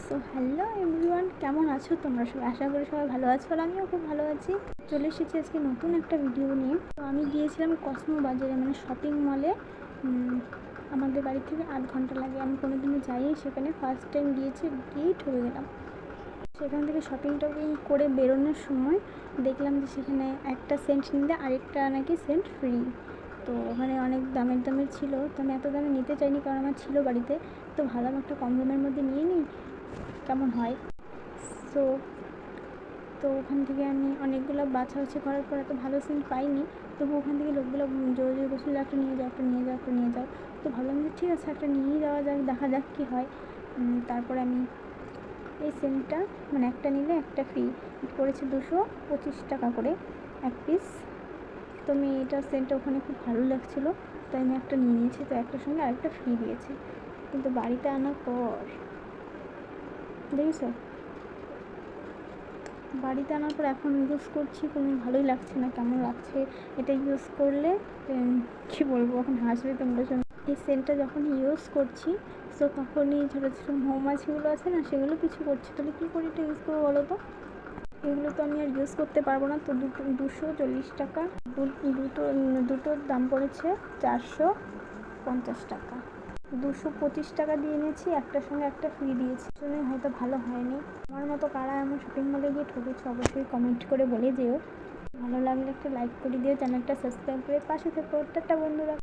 So hello everyone কেমন আছো তোমরা সবাই? আশা করি সবাই ভালো আছো আর আমিও খুব ভালো আছি। চলে এসেছি আজকে নতুন একটা ভিডিও নিয়ে। তো আমি গিয়েছিলাম কসমো বাজারে মানে শপিং মলে আমাদের বাড়ি থেকে আধ ঘণ্টা লাগে। আমি কোনো দিনও যাইনি, সেখানে ফার্স্ট টাইম গিয়েছি, গিয়েই ঠকে গেলাম। সেখান থেকে শপিং টপিং করে বেরোনোর সময় দেখলাম যে সেখানে একটা সেন্ট নিলে আরেকটা নাকি সেন্ট ফ্রি তো ওখানে অনেক দামের দামের ছিল। তো আমি এত দামে নিতে চাইনি, কারণ আমার ছিল বাড়িতে। তো ভাবলাম একটা কম দামের মধ্যে নিয়ে নিই। কেমন হয়? সো তো ওখান থেকে আমি অনেকগুলো বাছাবাছি করার পর এত ভালো সেন্ট পাইনি। তবু ওখান থেকে লোকগুলো জোরে জোরে বলছিল, একটা নিয়ে যাও, একটা নিয়ে যাও, একটা নিয়ে যাও। তো ভাবলাম যে ঠিক আছে, একটা নিয়ে যাওয়া যাক, দেখা যাক কী হয়। তারপরে আমি এই সেন্টটা মানে একটা নিলে একটা ফ্রি পড়েছে দুশো পঁচিশ টাকা করে এক পিস তো আমি এটার সেন্টটা ওখানে খুব ভালো লাগছিল, তাই আমি একটা নিয়ে নিয়েছি, তো একটার সঙ্গে আরেকটা ফ্রি দিয়েছে। কিন্তু বাড়িতে আনার পর দেখেছ? বাড়িতে আনার পর এখন ইউজ করছি, কোনো ভালোই লাগছে না, কেমন লাগছে? এটা ইউজ করলে কী বলব, এখন হাসবে তোমরা শুনে এই সেন্টটা যখন ইউজ করছি সো তখনই ছোটো ছোটো মৌমাছিগুলো আছে না, সেগুলো কিছু করছে। তাহলে কী করে এটা ইউজ করব বলো তো? এগুলো তো আমি আর ইউজ করতে পারব না, তো দুটো, দুশো চল্লিশ টাকা। দুটো, দুটোর দাম পড়েছে চারশো পঞ্চাশ টাকা। দুশো পঁচিশ টাকা দিয়ে এনেছি, একটার সঙ্গে একটা ফ্রি দিয়েছি। জন্য হয়তো ভালো হয়নি। আমার মতো কারা এমন শপিং মলে গিয়ে ঠকেছে অবশ্যই কমেন্ট করে বলে যেও। ভালো লাগলে একটা লাইক করে দিও চ্যানেলটা সাবস্ক্রাইব করে পাশে থেকো। প্রত্যেকটা বন্ধুরা।